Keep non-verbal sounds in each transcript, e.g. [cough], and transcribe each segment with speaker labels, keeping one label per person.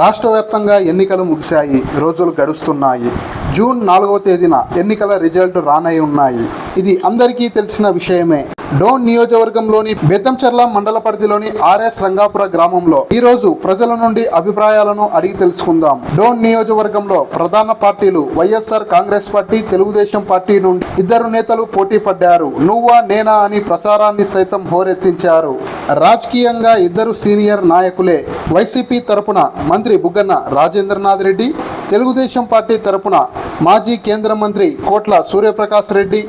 Speaker 1: రాష్ట్ర వ్యాప్తంగా ఎన్నికలు ముగిశాయి రోజులు గడుస్తున్నాయి. జూన్ నాలుగవ తేదీన ఎన్నికల రిజల్ట్ రానై ఉన్నాయి. ఇది అందరికీ తెలిసిన విషయమే. డోన్ నియోజకవర్గంలోని బేతంచెర్ల మండల పరిధిలోని ఆర్ఎస్ రంగాపుర గ్రామంలో ఈ రోజు ప్రజల నుండి అభిప్రాయాలను అడిగి తెలుసుకుందాం. డోన్ నియోజకవర్గంలో ప్రధాన పార్టీలు వైఎస్ఆర్ కాంగ్రెస్ పార్టీ తెలుగుదేశం పార్టీ నుండి ఇద్దరు నేతలు పోటీ పడ్డారు. నువ్వా నేనా అని ప్రచారాన్ని సైతం హోరెత్తించారు. రాజకీయంగా ఇద్దరు సీనియర్ నాయకులే. వైసీపీ తరపున మంత్రి బుగ్గన్న రాజేంద్రనాథ్ రెడ్డి తెలుగుదేశం పార్టీ తరపున మాజీ కేంద్ర మంత్రి కోట్ల సూర్యప్రకాష్ రెడ్డి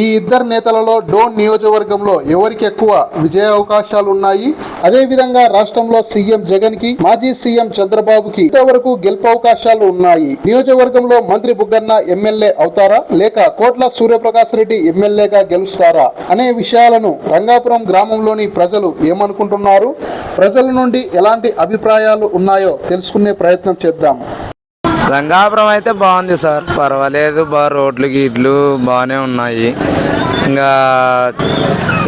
Speaker 1: ఈ ఇద్దరు నేతలలో డోన్ నియోజకవర్గంలో ఎవరికి ఎక్కువ విజయ అవకాశాలు ఉన్నాయి? అదేవిధంగా రాష్ట్రంలో సీఎం జగన్కి మాజీ సీఎం చంద్రబాబుకి ఇంతవరకు గెలుపు అవకాశాలు ఉన్నాయి. నియోజకవర్గంలో మంత్రి బుగ్గన్న ఎమ్మెల్యే అవుతారా? లేక కోట్ల సూర్యప్రకాశ్ రెడ్డి ఎమ్మెల్యేగా గెలుస్తారా? అనే విషయాలను రంగాపురం గ్రామంలోని ప్రజలు ఏమనుకుంటున్నారు? ప్రజల నుండి ఎలాంటి అభిప్రాయాలు ఉన్నాయో తెలుసుకునే ప్రయత్నం చేద్దాం.
Speaker 2: రంగాపురం అయితే బాగుంది సార్. పర్వాలేదు బాగా రోడ్లు గీట్లు బాగానే ఉన్నాయి. ఇంకా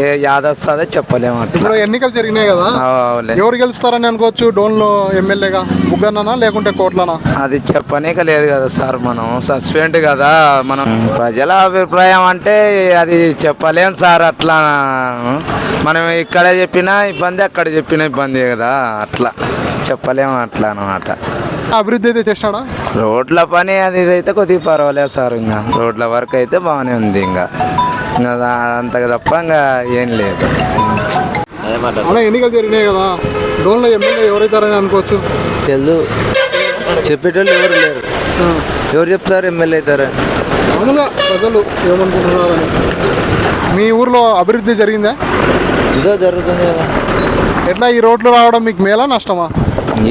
Speaker 2: ఏ యాదొస్తుందో చెప్పలేము
Speaker 1: ఇప్పుడు ఎన్నికలు జరిగినాయి కదా. ఎవరు గెలుస్తారని అనుకోవచ్చు డోన్లో ఎమ్మెల్యేగా. బుగ్గన్ననా లేకుంటే కోట్లనా?
Speaker 2: అది చెప్పనీక లేదు కదా సార్ మనం. సస్పెండ్ కదా మనం. ప్రజల అభిప్రాయం అంటే అది చెప్పలేం సార్ అట్లా. మనం ఇక్కడ చెప్పినా ఇబ్బంది అక్కడ చెప్పిన ఇబ్బంది కదా. అట్లా. చెప్పలేము అట్లా అనమాట
Speaker 1: అభివృద్ధి అయితే చేస్తాడా?
Speaker 2: రోడ్ల పని అది అయితే కొద్దిగా పర్వాలేదు సార్ ఇంకా. రోడ్ల వరకు అయితే బాగానే ఉంది ఇంకా. ఇంకా అంతకు తప్ప ఇంకా ఏం లేదు.
Speaker 1: ఎన్నికలు జరిగినాయి కదా. డోన్లో ఎమ్మెల్యే ఎవరైతారని అనుకోవచ్చు?
Speaker 3: తెలుసు చెప్పేటోళ్ళు ఎవరు లేరు. ఎవరు చెప్తారు ఎమ్మెల్యే అవుతారు?
Speaker 1: మామూలుగా ప్రజలు ఏమనుకుంటున్నారని. మీ ఊర్లో అభివృద్ధి జరిగిందా?
Speaker 3: ఇదో జరుగుతుంది కదా.
Speaker 1: ఎట్లా ఈ రోడ్లు రావడం మీకు మేలా నష్టమా?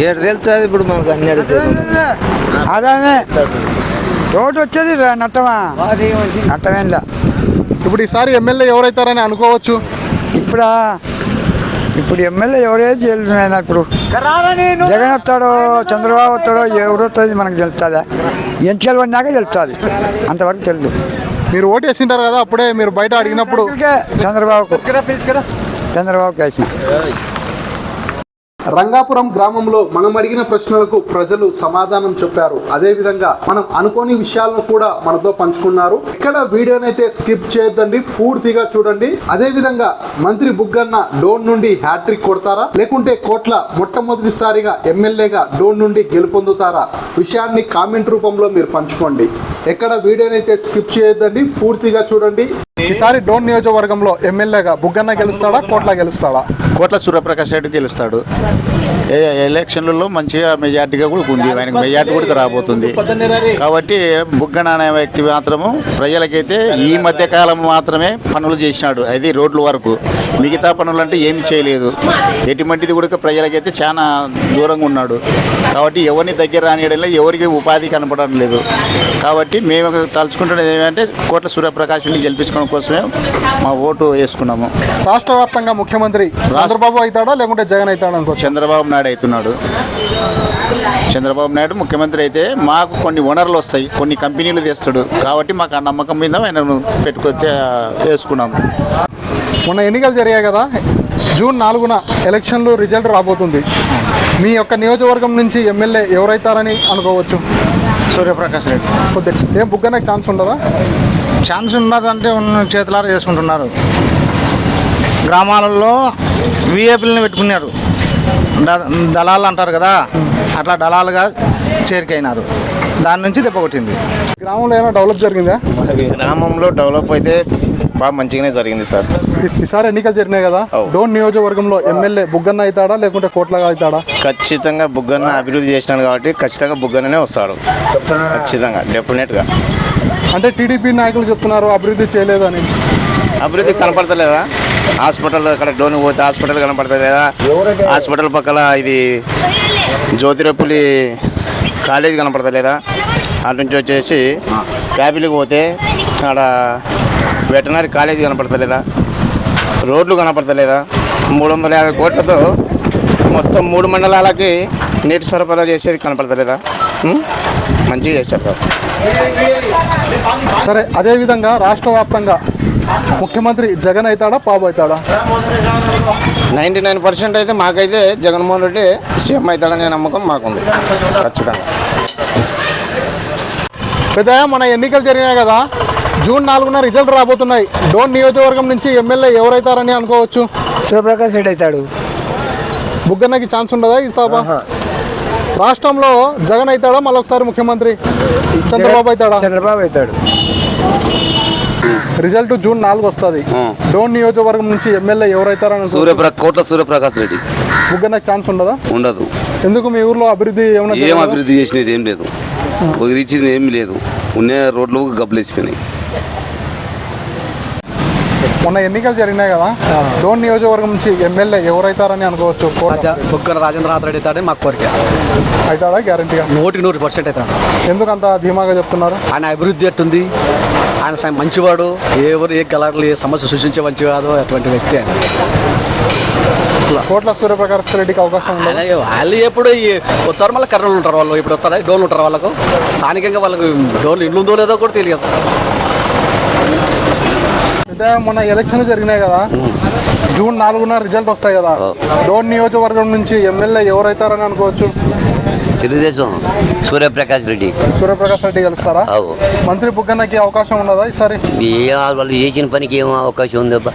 Speaker 3: ఏడు తెలుస్తుంది ఇప్పుడు మనకు అన్ని
Speaker 4: అదే రోడ్డు వచ్చేది నట్టమా? నట్టమేంలా
Speaker 1: ఇప్పుడు ఈసారి ఎమ్మెల్యే ఎవరైతారని అనుకోవచ్చు?
Speaker 4: ఇప్పుడు? ఇప్పుడు ఎమ్మెల్యే ఎవరైతే తెలుసు ఇప్పుడు. జగన్ వస్తాడో చంద్రబాబు వస్తాడో ఎవరు వస్తుంది మనకు తెలుస్తుందా? ఎంటికలు పడినాక తెలుస్తుంది. అంతవరకు తెలియదు
Speaker 1: మీరు ఓటు వేసింటారు కదా అప్పుడే మీరు బయట అడిగినప్పుడు.
Speaker 4: చంద్రబాబుకు. చంద్రబాబుకి వేసిన.
Speaker 1: రంగాపురం గ్రామంలో మనం అడిగిన ప్రశ్నలకు ప్రజలు సమాధానం చెప్పారు. అదే విధంగా మనం అనుకోని విషయాలను కూడా మనతో పంచుకున్నారు. ఇక్కడ వీడియోనైతే స్కిప్ చేయొద్దండి పూర్తిగా చూడండి. అదే విధంగా మంత్రి బుగ్గన్న డోన్ నుండి హ్యాట్రిక్ కొడతారా? లేకుంటే కోట్ల మొట్టమొదటిసారిగా ఎమ్మెల్యేగా డోన్ నుండి గెలుపొందుతారా? విషయాన్ని కామెంట్ రూపంలో మీరు పంచుకోండి. ఎక్కడ వీడియోనైతే స్కిప్ చేయొద్దండి పూర్తిగా చూడండి. ఈసారి డోన్ నియోజకవర్గంలో ఎమ్మెల్యేగా బుగ్గన్న గెలుస్తాడా కోట్ల గెలుస్తాడా?
Speaker 5: కోట్ల సూర్యప్రకాష్ రెడ్డి గెలుస్తాడు. ఎలక్షన్లలో మంచిగా మెజార్టీగా కూడా ఉంది. ఆయనకు మెజార్టీ కూడా రాబోతుంది. కాబట్టి బుగ్గన అనే వ్యక్తి మాత్రము ప్రజలకైతే ఈ మధ్య కాలం మాత్రమే పనులు చేసినాడు. అది రోడ్ల వరకు. మిగతా పనులు అంటే ఏమి చేయలేదు. ఎటువంటిది కూడా ప్రజలకైతే చాలా దూరంగా ఉన్నాడు. కాబట్టి ఎవరిని దగ్గర రానియడంలో ఎవరికి ఉపాధి కనపడడం లేదు కాబట్టి మేము తలుచుకుంటున్నది ఏమంటే కోట్ల సూర్యప్రకాష్ని గెలిపించుకోవడం కోసమే మా ఓటు వేసుకున్నాము.
Speaker 1: రాష్ట్ర వ్యాప్తంగా ముఖ్యమంత్రి చంద్రబాబు అవుతాడా లేకుంటే జగన్ అవుతాడా అనుకోవచ్చు
Speaker 5: చంద్రబాబు నాయుడు అవుతున్నాడు. చంద్రబాబు నాయుడు ముఖ్యమంత్రి అయితే మాకు కొన్ని ఓనర్లు వస్తాయి కొన్ని కంపెనీలు తెస్తాడు. కాబట్టి మాకు ఆ నమ్మకం మీద ఆయనను పెట్టుకొచ్చే వేసుకున్నాము.
Speaker 1: మొన్న ఎన్నికలు జరిగాయి కదా జూన్ నాలుగున ఎలక్షన్లు రిజల్ట్ రాబోతుంది. మీ యొక్క నియోజకవర్గం నుంచి ఎమ్మెల్యే ఎవరైతారని అనుకోవచ్చు?
Speaker 6: సూర్యప్రకాష్ రెడ్డి.
Speaker 1: కొద్దిగా ఏం బుగ్గనకి ఛాన్స్ ఉండదా?
Speaker 6: ఛాన్స్ ఉన్నదంటే ఉన్న చేతులారా చేసుకుంటున్నారు. గ్రామాలలో విఏపీలను పెట్టుకున్నారు. ద- దళాలు అంటారు కదా అట్లా దళాలుగా చేరికైనారు. దాని నుంచి దెబ్బ కొట్టింది
Speaker 1: గ్రామంలో ఏమైనా డెవలప్ జరిగిందా?
Speaker 7: గ్రామంలో డెవలప్ అయితే బాగా మంచిగానే జరిగింది సార్.
Speaker 1: ఈసారి ఎన్నికలు జరిగినాయి కదా. డోన్ నియోజకవర్గంలో ఎమ్మెల్యే బుగ్గన్న అవుతాడా లేకుంటే కోట్లగా అవుతాడా?
Speaker 7: ఖచ్చితంగా బుగ్గన్న అభివృద్ధి చేసినాడు కాబట్టి ఖచ్చితంగా బుగ్గననే వస్తాడు. ఖచ్చితంగా డెఫినెట్గా.
Speaker 1: అంటే టీడీపీ నాయకులు చెప్తున్నారు అభివృద్ధి చేయలేదని.
Speaker 7: అభివృద్ధి కనపడతలేదా? హాస్పిటల్ అక్కడ డోన్ పోతే హాస్పిటల్ కనపడతలేదా? హాస్పిటల్ పక్కల ఇది జ్యోతిరపులి కాలేజ్ కనపడతలేదా? అటు నుంచి వచ్చేసి ట్యాపిల్కి పోతే అక్కడ వెటనరీ కాలేజ్ కనపడతలేదా? రోడ్లు కనపడతలేదా? మూడు వందల యాభై కోట్లతో మొత్తం మూడు మండలాలకి నీటి సరఫరా చేసేది కనపడతలేదా? మంచిగా చేశారు సార్.
Speaker 1: సరే అదే విధంగా రాష్ట్ర వ్యాప్తంగా ముఖ్యమంత్రి జగన్ అవుతాడా బాబు అవుతాడా?
Speaker 7: నైంటీ నైన్ పర్సెంట్ అయితే మాకైతే జగన్మోహన్ రెడ్డి సీఎం అవుతాడనే నమ్మకం మాకుంది. ఖచ్చితంగా.
Speaker 1: పెద్ద మన ఎన్నికలు జరిగినాయి కదా. జూన్ నాలుగున రిజల్ట్ రాబోతున్నాయి. డోన్ నియోజకవర్గం నుంచి ఎమ్మెల్యే ఎవరైతారని అనుకోవచ్చు?
Speaker 4: శివప్రకాష్ రెడ్డి అవుతాడు.
Speaker 1: బుగ్గన్నకి ఛాన్స్ ఉండదా ఇస్తాబా రాష్ట్రంలో జగన్ అవుతాడా? మళ్ళొకసారి ముఖ్యమంత్రి చంద్రబాబు అవుతాడా?
Speaker 4: చంద్రబాబు అవుతాడు.
Speaker 1: రిజల్ట్ జూన్ నాలుగు వస్తుంది. డోన్ నియోజకవర్గం నుంచి ఎమ్మెల్యే ఎవరైతారని అనుకోవచ్చు.
Speaker 8: సూర్యప్ర కోట్ల సూర్యప్రకాష్ రెడ్డి.
Speaker 1: బుగ్గన్నకి ఛాన్స్ ఉండదా?
Speaker 8: ఉండదు.
Speaker 1: ఎందుకు మీ ఊర్లో అభివృద్ధి ఏమైనా
Speaker 8: ఏం? అభివృద్ధి చేసినది ఏం లేదు. ఒక ఇచ్చింది ఏమీ లేదు. ఉన్న రోడ్లు గబ్బులేసిపోయినాయి.
Speaker 1: మొన్న ఎన్నికలు జరిగినాయి కదా? డోన్ నియోజకవర్గం నుంచి ఎమ్మెల్యే ఎవరైతారని అనుకోవచ్చు కోట
Speaker 9: బుక్కన రాజేంద్రనాథ్ రెడ్డి అవుతాడే మాకు కోరిక.
Speaker 1: అవుతాడా గ్యారంటీగా?
Speaker 9: నూటికి నూరు పర్సెంట్ అవుతాడు.
Speaker 1: ఎందుకు అంత ధీమాగా చెప్తున్నారు?
Speaker 9: ఆయన అభివృద్ధి ఎట్టుంది? ఆయన స- మంచివాడు ఎవరు ఏ గలర్లు ఏ సమస్య సృష్టించే మంచి కాదు అటువంటి వ్యక్తి ఆయన.
Speaker 1: కోట్ల. సూర్యప్రకాష్ రెడ్డికి అవకాశం
Speaker 9: అలాగే వాళ్ళు ఎప్పుడు ఈ వచ్చారు మళ్ళీ కర్నూలు ఉంటారు వాళ్ళు ఇప్పుడు వచ్చారా? డోన్లు ఉంటారు వాళ్ళకు? స్థానికంగా వాళ్ళకు డోన్లు ఇల్లు ఉందో లేదో కూడా తెలియదు.
Speaker 1: అయితే మొన్న ఎలక్షన్ జరిగినాయి కదా. జూన్ నాలుగున రిజల్ట్ వస్తాయి కదా. డోన్ నియోజకవర్గం నుంచి ఎమ్మెల్యే ఎవరైతారని అనుకోవచ్చు?
Speaker 10: తెలుగుదేశం సూర్యప్రకాష్ రెడ్డి.
Speaker 1: సూర్యప్రకాష్ రెడ్డి గెలుస్తారా?
Speaker 10: అవు.
Speaker 1: మంత్రి బుగ్గన్నకి అవకాశం ఉండదా ఈసారి?
Speaker 10: ఏ వాళ్ళు చేసిన పనికి ఏం అవకాశం ఉందబ్బా?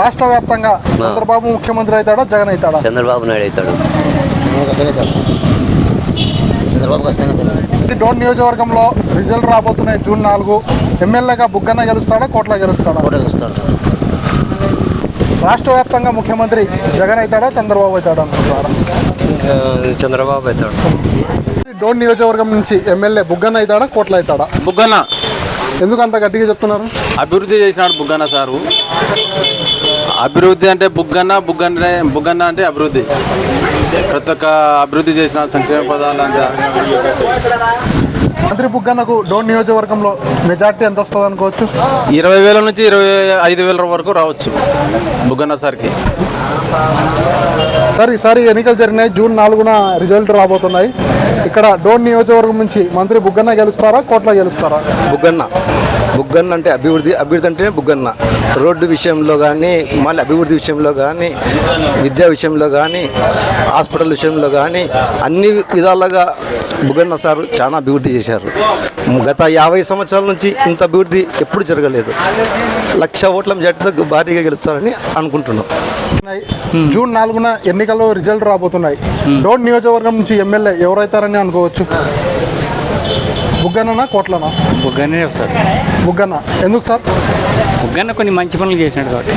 Speaker 1: రాష్ట్ర వ్యాప్తంగా చంద్రబాబు ముఖ్యమంత్రి అవుతాడా జగన్ అవుతాడా?
Speaker 10: చంద్రబాబు నాయుడు అవుతాడు.
Speaker 1: డోన్ నియోజకవర్గంలో రిజల్ట్ రాబోతున్నాయి జూన్ నాలుగు. ఎమ్మెల్యేగా బుగ్గన్న గెలుస్తాడా కోట్ల గెలుస్తాడా? రాష్ట్ర వ్యాప్తంగా ముఖ్యమంత్రి జగన్ అవుతాడా చంద్రబాబు అవుతాడా అనుకుంటారా
Speaker 3: చంద్రబాబు అవుతాడు.
Speaker 1: డోన్ నియోజకవర్గం నుంచి ఎమ్మెల్యే బుగ్గన్న అవుతాడా కోట్ల అవుతాడా?
Speaker 6: బుగ్గన్న.
Speaker 1: ఎందుకు అంత గట్టిగా చెప్తున్నారు?
Speaker 6: అభివృద్ధి చేసినాడు బుగ్గన్న సారు. అభివృద్ధి అంటే బుగ్గన్న బుగ్గన్న బుగ్గన్న అంటే అభివృద్ధి. ప్రతి ఒక్క అభివృద్ధి చేసిన సంక్షేమ పదాలు అంతా
Speaker 1: మంత్రి బుగ్గన్నకు డోన్ నియోజకవర్గంలో మెజార్టీ ఎంత వస్తుంది అనుకోవచ్చు?
Speaker 6: ఇరవై వేల నుంచి ఇరవై ఐదు వేల వరకు రావచ్చు బుగ్గన్న సార్కి.
Speaker 1: సార్ ఈసారి ఎన్నికలు జరిగినాయి. జూన్ నాలుగున రిజల్ట్ రాబోతున్నాయి. ఇక్కడ డోన్ నియోజకవర్గం నుంచి మంత్రి బుగ్గన్న గెలుస్తారా కోట్ల గెలుస్తారా?
Speaker 3: బుగ్గన్న. బుగ్గన్న అంటే అభివృద్ధి అభివృద్ధి అంటేనే బుగ్గన్న. రోడ్డు విషయంలో కానీ మళ్ళీ అభివృద్ధి విషయంలో కానీ విద్యా విషయంలో కానీ హాస్పిటల్ విషయంలో కానీ అన్ని విధాలుగా బుగ్గన్న సార్ చాలా అభివృద్ధి చేశారు. గత యాభై సంవత్సరాల నుంచి ఇంత అభివృద్ధి ఎప్పుడు జరగలేదు. లక్ష ఓట్ల మెజార్టీతో భారీగా గెలుస్తారని అనుకుంటున్నాం.
Speaker 1: జూన్ నాలుగున ఎన్నికల్లో రిజల్ట్ రాబోతున్నాయి. డోన్ నియోజకవర్గం నుంచి ఎమ్మెల్యే ఎవరైతారని అనుకోవచ్చు. బుగ్గన్ననా కోట్లనా?
Speaker 11: బుగ్గనే సార్.
Speaker 1: బుగ్గన్న ఎందుకు సార్?
Speaker 11: బుగ్గన్న కొన్ని మంచి పనులు చేసినాడు కాబట్టి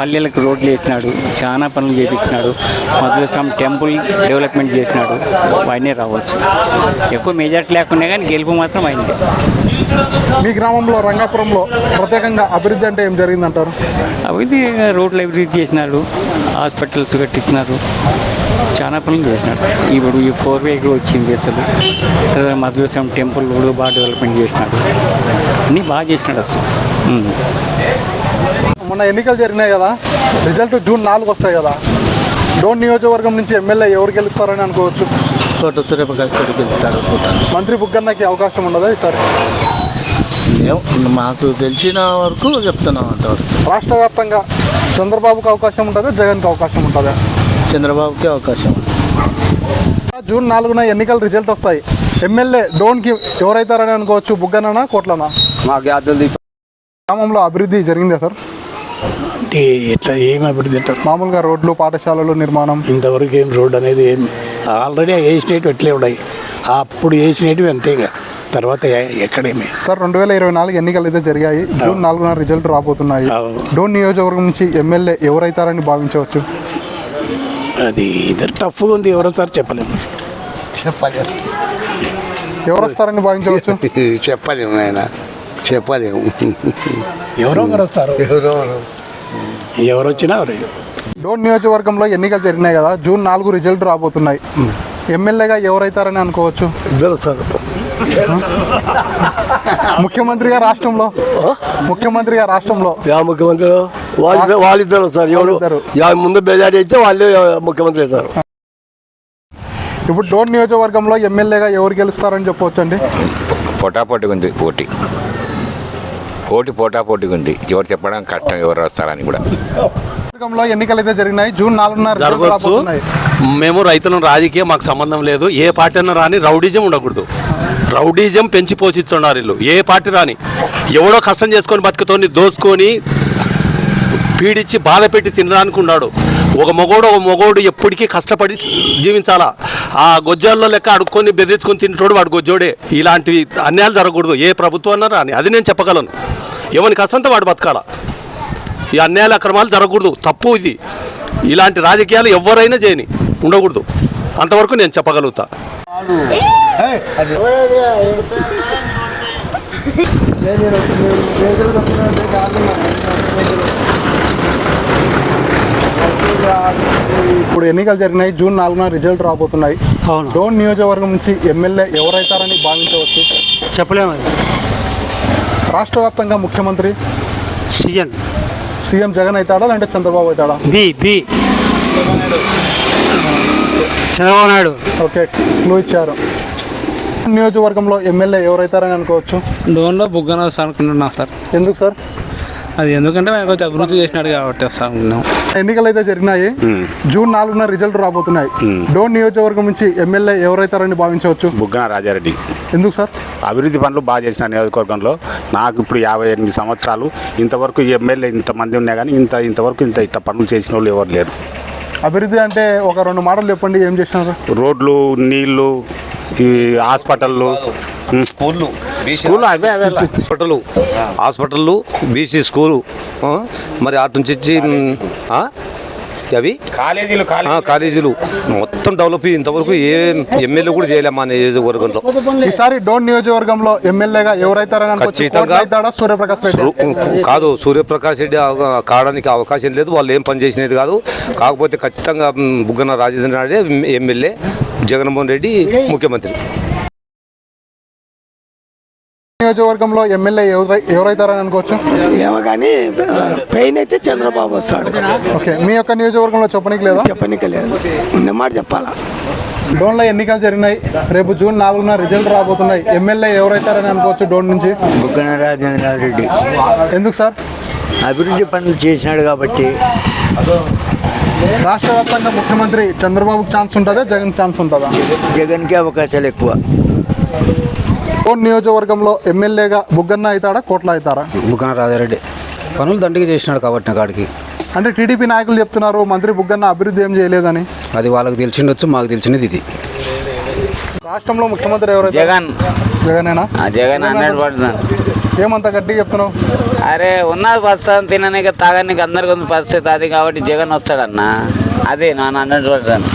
Speaker 11: పల్లెలకు రోడ్లు వేసినాడు చాలా పనులు చేపించినాడు. మధురస్వామి టెంపుల్ డెవలప్మెంట్ చేసినాడు. ఆయనే రావచ్చు. ఎక్కువ మెజార్టీ లేకున్నా కానీ గెలుపు మాత్రం అయింది.
Speaker 1: మీ గ్రామంలో రంగాపురంలో ప్రత్యేకంగా అభివృద్ధి అంటే ఏం జరిగిందంటారు?
Speaker 11: అభివృద్ధి రోడ్లు అభివృద్ధి చేసినారు హాస్పిటల్స్ కట్టించినారు. చాలా పనులు చేసినాడు సార్. ఇప్పుడు ఈ ఫోర్ వేకి వచ్చింది అసలు. మధురస్వామి టెంపుల్ కూడా బాగా డెవలప్మెంట్ చేసినాడు అన్నీ బాగా చేసినాడు అసలు.
Speaker 1: మొన్న ఎన్నికలు జరిగినాయి కదా రిజల్ట్ జూన్ నాలుగు వస్తాయి కదా. డోన్ నియోజకవర్గం నుంచి ఎమ్మెల్యే ఎవరు గెలుస్తారని అనుకోవచ్చు?
Speaker 5: తోట సూర్యప్రకాష్ రెడ్డి గెలుస్తాడు
Speaker 1: మంత్రి బుగ్గన్నకి అవకాశం ఉండదా ఈసారి?
Speaker 5: మాకు తెలిసిన వరకు చెప్తున్నాం అంతవరకు
Speaker 1: రాష్ట్ర వ్యాప్తంగా చంద్రబాబుకి అవకాశం ఉంటుందా జగన్కి అవకాశం ఉంటుందా?
Speaker 5: చంద్రబాబుకి అవకాశం
Speaker 1: జూన్ నాలుగున ఎన్నికల రిజల్ట్ వస్తాయి. ఎమ్మెల్యే డోన్కి ఎవరైతారని అనుకోవచ్చు బుగ్గననా కోట్లనా?
Speaker 3: మాకు యాదవ్
Speaker 1: గ్రామంలో అభివృద్ధి జరిగిందా సార్?
Speaker 12: అంటే ఎట్లా ఏం అభివృద్ధి అంటారు?
Speaker 1: మామూలుగా రోడ్లు పాఠశాలలు నిర్మాణం.
Speaker 12: ఇంతవరకు ఏం రోడ్ అనేది ఏం ఆల్రెడీ వేసినవి ఎట్లే ఉన్నాయి. అప్పుడు వేసినవి అంతే ఇక. తర్వాత ఎక్కడేమి?
Speaker 1: సార్ రెండు వేల ఇరవై నాలుగు ఎన్నికలు అయితే జరిగాయి. జూన్ నాలుగున రిజల్ట్ రాబోతున్నాయి. డోన్ నియోజకవర్గం నుంచి ఎమ్మెల్యే ఎవరైతారని భావించవచ్చు?
Speaker 12: అది ఇద్దరు టఫ్గా ఉంది ఎవరో సార్ చెప్పలేము.
Speaker 5: చెప్పాలి
Speaker 1: ఎవరు వస్తారని భావించవచ్చు? [laughs]
Speaker 5: చెప్పలేము ఆయన చెప్పలేము.
Speaker 12: ఎవరో ఒకరు వస్తారు. ఎవరు వచ్చినా ఎవరు
Speaker 1: డోన్ నియోజకవర్గంలో ఎన్నికలు జరిగినాయి కదా జూన్ నాలుగు రిజల్ట్ రాబోతున్నాయి. ఎమ్మెల్యేగా ఎవరైతారని అనుకోవచ్చు?
Speaker 12: ఇద్దరు సార్ [laughs]
Speaker 1: ముఖ్యమంత్రిగా రాష్ట్రంలో? ముఖ్యమంత్రిగా రాష్ట్రంలో?
Speaker 12: యా ముఖ్యమంత్రి. వాళ్ళిద్దరు వాళ్ళిద్దరు సార్ ఎవరు. యా ముందు బేజారి అయితే వాళ్ళే ముఖ్యమంత్రి అవుతారు.
Speaker 1: ఇప్పుడు డోన్ నియోజకవర్గంలో ఎమ్మెల్యేగా ఎవరు గెలుస్తారని చెప్పవచ్చు అండి
Speaker 8: పొటాపొటి ఉంది పోటీ.
Speaker 13: పోటీ పోటా పోటీగా ఉంది. ఎవరు చెప్పడం కష్టం ఎవరు వస్తారని కూడా.
Speaker 1: నియోజకవర్గంలో ఎన్నికలు అయితే జరిగినాయి. జూన్ నాలుగున రిజల్ట్
Speaker 14: జరగవచ్చు.
Speaker 1: రాబోతున్నాయి.
Speaker 14: మేము రైతులను రాజకీయం మాకు సంబంధం లేదు. ఏ పార్టీ అన్నా రాని రౌడీజం ఉండకూడదు. రౌడీజం పెంచి పోషిస్తున్నారు వీళ్ళు. ఏ పార్టీ రాని. ఎవడో కష్టం చేసుకొని బతుకుతోని దోసుకొని పీడించి బాధ పెట్టి తినడానుకున్నాడు ఒక మొగోడు ఒక మొగోడు ఎప్పటికీ కష్టపడి జీవించాలా? ఆ గొజ్జాల్లో లెక్క అడుక్కొని బెదిరించుకొని తింటాడు వాడు గొజ్జోడే. ఇలాంటివి అన్యాయాలు జరగకూడదు. ఏ ప్రభుత్వం అన్నా రాని. అది నేను చెప్పగలను. ఎవరి కష్టంతో వాడు బతకాల? ఈ అన్యాయాల అక్రమాలు జరగకూడదు. తప్పు ఇది. ఇలాంటి రాజకీయాలు ఎవరైనా చేయని. ఉండకూడదు. అంతవరకు నేను చెప్పగలుగుతా.
Speaker 1: ఇప్పుడు ఎన్నికలు జరిగినాయి. జూన్ నాలుగున రిజల్ట్ రాబోతున్నాయి. డోన్ నియోజకవర్గం నుంచి ఎమ్మెల్యే ఎవరైతారని భావించవచ్చు?
Speaker 15: చెప్పలేము
Speaker 1: రాష్ట్ర వ్యాప్తంగా ముఖ్యమంత్రి
Speaker 15: సీఎం.
Speaker 1: సీఎం జగన్ అవుతాడా లేదంటే చంద్రబాబు అవుతాడా?
Speaker 15: B B. Chandrababu Naidu.
Speaker 1: Okay clue ఇచ్చారు. నియోజకవర్గంలో ఎమ్మెల్యే ఎవరైతారని అనుకోవచ్చు?
Speaker 16: డోన్లో బుగ్గన వస్తా అనుకుంటున్నా సార్.
Speaker 1: ఎందుకు సార్?
Speaker 16: అది ఎందుకంటే ఆయన కొంచెం అభివృద్ధి చేసినాడు కాబట్టి వస్తా అనుకున్నాం
Speaker 1: ఎన్నికలు అయితే జరిగినాయి. జూన్ నాలుగున రిజల్ట్ రాబోతున్నాయి. డోన్ నియోజకవర్గం నుంచి ఎమ్మెల్యే ఎవరైతారని భావించవచ్చు?
Speaker 17: బుగ్గన రాజారెడ్డి.
Speaker 1: ఎందుకు సార్?
Speaker 17: అభివృద్ధి పనులు బాగా చేసిన నియోజకవర్గంలో నాకు ఇప్పుడు యాభై ఎనిమిది సంవత్సరాలు. ఇంతవరకు ఎమ్మెల్యే ఇంతమంది ఉన్నా కానీ ఇంత ఇంతవరకు ఇంత ఇట్ట పనులు చేసిన వాళ్ళు ఎవరు లేరు.
Speaker 1: అభివృద్ధి అంటే ఒక రెండు మాటలు చెప్పండి ఏం చేసినారు
Speaker 17: రోడ్లు నీళ్ళు ఈ హాస్పిటళ్ళు
Speaker 18: స్కూళ్ళు
Speaker 17: స్కూల్ అవే అవే
Speaker 14: హాస్పిటల్. హాస్పిటల్ బీసీ స్కూలు మరి అటు నుంచి వచ్చి మ్, ఆ, అవి
Speaker 17: కాలేజీలు
Speaker 14: కాలేజీలు. మొత్తం డెవలప్ ఇంతవరకు ఏ ఎమ్మెల్యే కూడా చేయలేము మా నియోజకవర్గంలో.
Speaker 1: ఈసారి డోన్ నియోజకవర్గంలో ఎమ్మెల్యేగా ఎవరైతారని
Speaker 14: ఖచ్చితంగా.
Speaker 1: సూర్యప్రకాష్
Speaker 14: కాదు సూర్యప్రకాష్ రెడ్డి కావడానికి అవకాశం లేదు. వాళ్ళు ఏం పని చేసినది కాదు. కాకపోతే ఖచ్చితంగా బుగ్గన రాజేంద్ర నాయుడే ఎమ్మెల్యే జగన్మోహన్ రెడ్డి ముఖ్యమంత్రి.
Speaker 1: నియోజకవర్గంలో ఎమ్మెల్యే ఎవరై ఎవరైతారని అనుకోవచ్చు?
Speaker 19: ఏమో కానీ పెయిన్ అయితే చంద్రబాబు వస్తాడు.
Speaker 1: ఓకే మీ యొక్క నియోజకవర్గంలో చెప్పనీకి లేదా?
Speaker 19: చెప్పనీకి లేదు. మాట చెప్పాలా?
Speaker 1: డోన్లో ఎన్నికలు జరిగినాయి. రేపు జూన్ నాలుగున రిజల్ట్ రాబోతున్నాయి. ఎమ్మెల్యే ఎవరైతారని అనుకోవచ్చు డోన్ నుంచి?
Speaker 20: బుగ్గన రాజేంద్ర రెడ్డి.
Speaker 1: ఎందుకు సార్?
Speaker 20: అభివృద్ధి పనులు చేసినాడు కాబట్టి.
Speaker 1: రాష్ట్ర వ్యాప్తంగా ముఖ్యమంత్రి చంద్రబాబుకి ఛాన్స్ ఉంటుందా? జగన్ ఛాన్స్ ఉంటుందా?
Speaker 20: జగన్కి అవకాశాలు ఎక్కువ.
Speaker 1: డోన్ నియోజకవర్గంలో ఎమ్మెల్యేగా బుగ్గన్న అవుతాడా కోట్ల అవుతారా?
Speaker 21: బుగ్గన రాజారెడ్డి. పనులు దండిగా చేసినాడు కాబట్టి నా కాడికి.
Speaker 1: అంటే టీడీపీ నాయకులు చెప్తున్నారు మంత్రి బుగ్గన్న అభివృద్ధి ఏం చేయలేదని.
Speaker 21: అది వాళ్ళకి తెలిసిండొచ్చు మాకు తెలిసినది ఇది.
Speaker 1: రాష్ట్రంలో ముఖ్యమంత్రి ఎవరైతే
Speaker 22: జగన్.
Speaker 1: జగనేనా?
Speaker 22: Jagan hundred percent.
Speaker 1: ఏమంత గట్టిగా చెప్తున్నావు?
Speaker 22: అరే ఉన్నది వస్తాను తిననీకి తాగనీకి అందరికి ఉంది పరిస్థితి అది కాబట్టి జగన్ వస్తాడన్న. అదే నా హండ్రెడ్ పర్సెంట్.